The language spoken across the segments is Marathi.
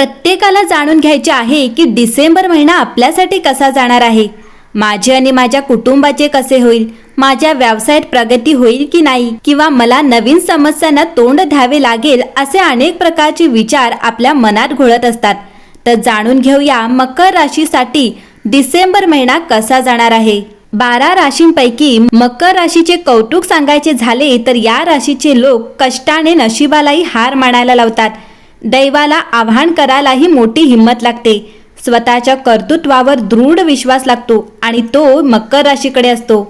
प्रत्येकाला जाणून घ्यायचे आहे की डिसेंबर महिना आपल्यासाठी कसा जाणार आहे. माझे आणि माझ्या कुटुंबाचे कसे होईल? माझ्या व्यवसायात प्रगती होईल की नाही? किंवा मला नवीन समस्यांना तोंड द्यावे लागेल असे अनेक प्रकारचे विचार आपल्या मनात घोळत असतात. तर जाणून घेऊया मकर राशीसाठी डिसेंबर महिना कसा जाणार आहे. बारा राशींपैकी मकर राशीचे कौतुक सांगायचे झाले तर या राशीचे लोक कष्टाने नशिबालाही हार मानायला लावतात. दैवाला आव्हान करायलाही मोठी हिंमत लागते. स्वतःच्या कर्तृत्वावर दृढ विश्वास लागतो आणि तो मकर राशीकडे असतो.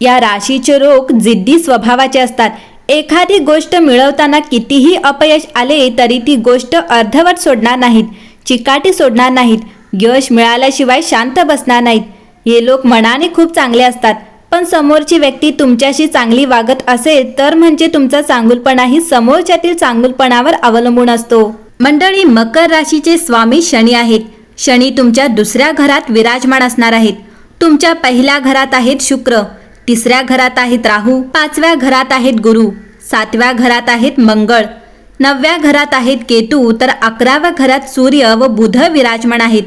या राशीचे रोग जिद्दी स्वभावाचे असतात. एखादी गोष्ट मिळवताना कितीही अपयश आले तरी ती गोष्ट अर्धवट सोडणार नाहीत चिकाटी सोडणार नाहीत यश मिळाल्याशिवाय शांत बसणार नाहीत. हे लोक मनाने खूप चांगले असतात. पण समोरची व्यक्ती तुमच्याशी चांगली वागत असेल तर म्हणजे तुमचा चांगुलपणाही समोरच्यातील चांगुलपणावर अवलंबून असतो. मंडळी मकर राशीचे स्वामी शनी आहेत. शनी तुमच्या दुसऱ्या घरात विराजमान असणार आहेत. तुमच्या पहिल्या घरात आहेत शुक्र. तिसऱ्या घरात आहेत राहू. पाचव्या घरात आहेत गुरु. सातव्या घरात आहेत मंगळ. नवव्या घरात आहेत केतू. तर अकराव्या घरात सूर्य व बुध विराजमान आहेत.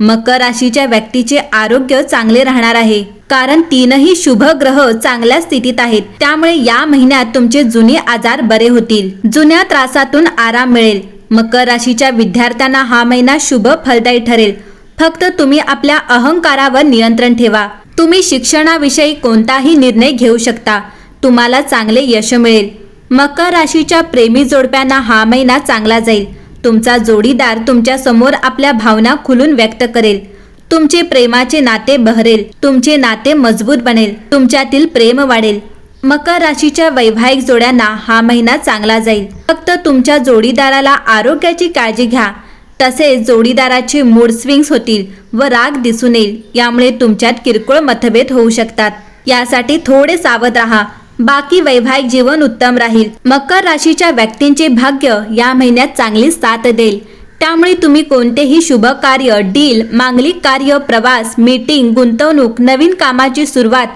मकर राशीच्या व्यक्तीचे आरोग्य चांगले राहणार आहे. कारण तीनही शुभ ग्रह चांगल्या स्थितीत आहेत. त्यामुळे या महिन्यात तुमचे जुने आजार बरे होतील. जुन्या त्रासातून आराम मिळेल. मकर राशीच्या विद्यार्थ्यांना हा महिना शुभ फलदायी ठरेल. फक्त तुम्ही आपल्या अहंकारावर नियंत्रण ठेवा. तुम्ही शिक्षणाविषयी कोणताही निर्णय घेऊ शकता. तुम्हाला चांगले यश मिळेल. मकर राशीच्या प्रेमी जोडप्यांना हा महिना चांगला जाईल. तुमचा जोडीदार तुमच्यासमोर आपल्या भावना खुलून व्यक्त करेल. तुमचे प्रेमाचे नाते बहरेल. तुमचे नाते मजबूत बनेल. तुमच्यातील प्रेम वाढेल. मकर राशीच्या वैवाहिक जोड्यांना हा महिना चांगला जाईल. फक्त तुमच्या जोडीदाराला आरोग्याची काळजी घ्या. तसेच जोडीदाराचे मूड स्विंग्स होतील व राग दिसून येईल. यामुळे तुमच्यात किरकोळ मतभेद होऊ शकतात. यासाठी थोडे सावध राहा. बाकी वैवाहिक जीवन उत्तम राहील. मकर राशीच्या व्यक्तींचे भाग्य या महिन्यात चांगली साथ देईल. त्यामुळे तुम्ही कोणतेही शुभ कार्य डील मांगलिक कार्य प्रवास मीटिंग गुंतवणूक नवीन कामाची सुरुवात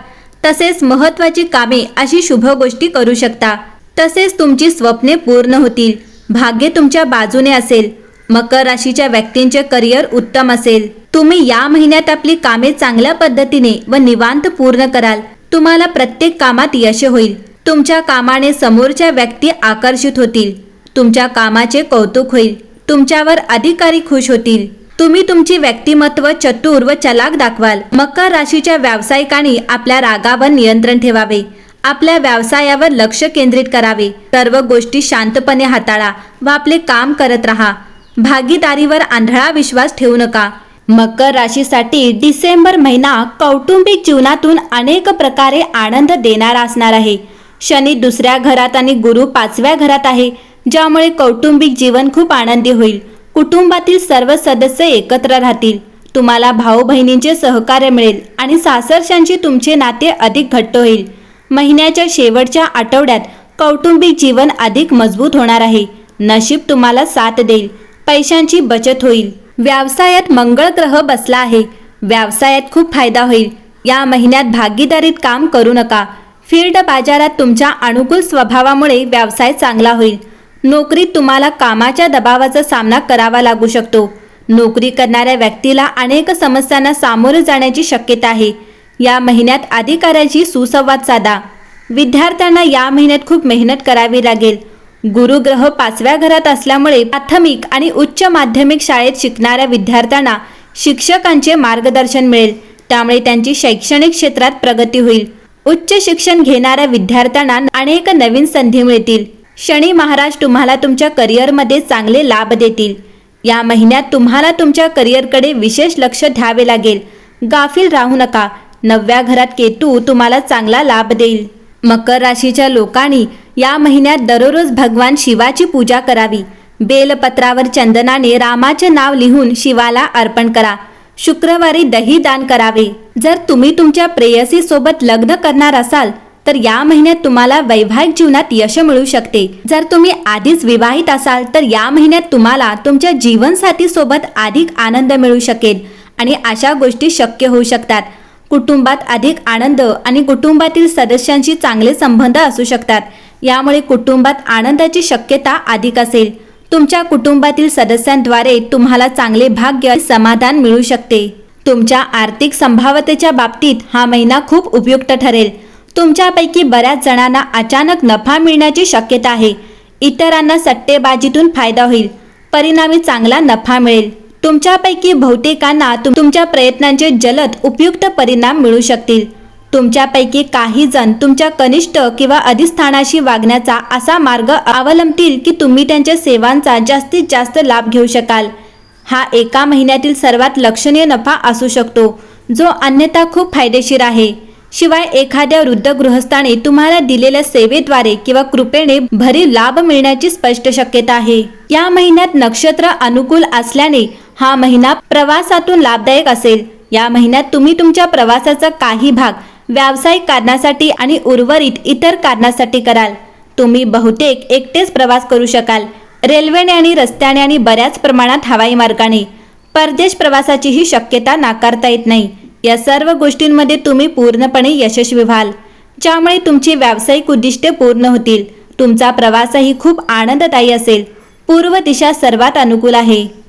तसेच महत्वाची कामे अशी शुभ गोष्टी करू शकता. तसेच तुमची स्वप्ने पूर्ण होतील. भाग्य तुमच्या बाजूने असेल. मकर राशीच्या व्यक्तींचे करिअर उत्तम असेल. तुम्ही या महिन्यात आपली कामे चांगल्या पद्धतीने व निवांत पूर्ण कराल. तुम्हाला प्रत्येक कामात यश होईल. तुमच्या कामाने समोरच्या व्यक्ती आकर्षित होतील. तुमच्या कामाचे कौतुक होईल. तुमच्यावर अधिकारी खुश होतील. तुम्ही तुमची व्यक्तिमत्व चतुर व चलाक दाखवाल. मकर राशीच्या व्यावसायिकांनी आपल्या रागावर नियंत्रण ठेवावे. आपल्या व्यवसायावर लक्ष केंद्रित करावे. सर्व गोष्टी शांतपणे हाताळा व आपले काम करत राहा. भागीदारीवर आंधळा विश्वास ठेवू नका. मकर राशीसाठी डिसेंबर महिना कौटुंबिक जीवनातून अनेक प्रकारे आनंद देणारा असणार आहे. शनी दुसऱ्या घरात आणि गुरु पाचव्या घरात आहे ज्यामुळे कौटुंबिक जीवन खूप आनंदी होईल. कुटुंबातील सर्व सदस्य एकत्र राहतील. तुम्हाला भाऊ बहिणींचे सहकार्य मिळेल आणि सासरशांशी तुमचे नाते अधिक घट्ट होईल. महिन्याच्या शेवटच्या आठवड्यात कौटुंबिक जीवन अधिक मजबूत होणार आहे. नशीब तुम्हाला साथ देईल. पैशांची बचत होईल. व्यवसायात मंगळ ग्रह बसला आहे. व्यवसायात खूप फायदा होईल. या महिन्यात भागीदारीत काम करू नका. फील्ड बाजारात तुमच्या अनुकूल स्वभावामुळे व्यवसाय चांगला होईल. नोकरीत तुम्हाला कामाच्या दबावाचा सामना करावा लागू शकतो. नोकरी करणाऱ्या व्यक्तीला अनेक समस्यांना सामोरे जाण्याची शक्यता आहे. या महिन्यात अधिकाऱ्याची सुसंवाद साधा. विद्यार्थ्यांना या महिन्यात खूप मेहनत करावी लागेल. गुरुग्रह पाचव्या घरात असल्यामुळे प्राथमिक आणि उच्च माध्यमिक शाळेत शिकणाऱ्या विद्यार्थ्यांना शिक्षकांचे मार्गदर्शन मिळेल. त्यामुळे त्यांची शैक्षणिक क्षेत्रात प्रगती होईल. उच्च शिक्षण घेणाऱ्या विद्यार्थ्यांना अनेक नवीन संधी मिळतील. शनी महाराज तुम्हाला तुमच्या करिअरमध्ये चांगले लाभ देतील. या महिन्यात तुम्हाला तुमच्या करिअरकडे विशेष लक्ष द्यावे लागेल. गाफील राहू नका. नवव्या घरात केतू तुम्हाला चांगला लाभ देईल. मकर राशीच्या लोकांनी या महिन्यात दररोज भगवान शिवाची पूजा करावी. बेलपत्रावर चंदनाने रामाचे नाव लिहून शिवाला अर्पण करा. शुक्रवारी दही दान करावे. जर तुम्ही तुमच्या प्रेयसी सोबत लग्न करणार असाल तर या महिन्यात तुम्हाला वैवाहिक जीवनात यश मिळू शकते. जर तुम्ही आधीच विवाहित असाल तर या महिन्यात तुम्हाला तुमच्या जीवनसाथी सोबत अधिक आनंद मिळू शकेल आणि अशा गोष्टी शक्य होऊ शकतात. कुटुंबात अधिक आनंद आणि कुटुंबातील सदस्यांशी चांगले संबंध असू शकतात. यामुळे कुटुंबात आनंदाची शक्यता अधिक असेल. तुमच्या कुटुंबातील सदस्यांद्वारे तुम्हाला चांगले भाग्य समाधान मिळू शकते. तुमच्या आर्थिक संभाव्यतेच्या बाबतीत हा महिना खूप उपयुक्त ठरेल. तुमच्यापैकी बऱ्याच जणांना अचानक नफा मिळण्याची शक्यता आहे. इतरांना सट्टेबाजीतून फायदा होईल. परिणामी चांगला नफा मिळेल. तुमच्यापैकी बहुतेकांना तुम- तुमच्या प्रयत्नांचे जलद उपयुक्त परिणाम मिळू शकतील. तुमच्यापैकी काही जण तुमच्या कनिष्ठ किंवा अधिस्थानाशी वागण्याचा असा मार्ग अवलंबतील की तुम्ही त्यांच्या सेवांचा जास्तीत जास्त लाभ घेऊ शकाल. हा एका महिन्यातील सर्वात लक्षणीय नफा असू शकतो जो अन्यथा खूप फायदेशीर आहे. शिवाय एखाद्या वृद्ध गृहस्थाने तुम्हाला दिलेल्या सेवेद्वारे किंवा कृपेने भरीव लाभ मिळण्याची स्पष्ट शक्यता आहे. या महिन्यात नक्षत्र अनुकूल असल्याने हा महिना प्रवासातून लाभदायक असेल. या महिन्यात तुम्ही तुमच्या प्रवासाचा काही भाग व्यावसायिक कारणासाठी आणि उर्वरित इतर कारणासाठी कराल. तुम्ही बहुतेक एकटेच प्रवास करू शकाल. रेल्वेने आणि रस्त्याने आणि बऱ्याच प्रमाणात हवाई मार्गाने. परदेश प्रवासाचीही शक्यता नाकारता येत नाही. या सर्व गोष्टींमध्ये तुम्ही पूर्णपणे यशस्वी व्हाल. ज्यामुळे तुमची व्यावसायिक उद्दिष्टे पूर्ण होतील. तुमचा प्रवासही खूप आनंददायी असेल. पूर्व दिशा सर्वात अनुकूल आहे.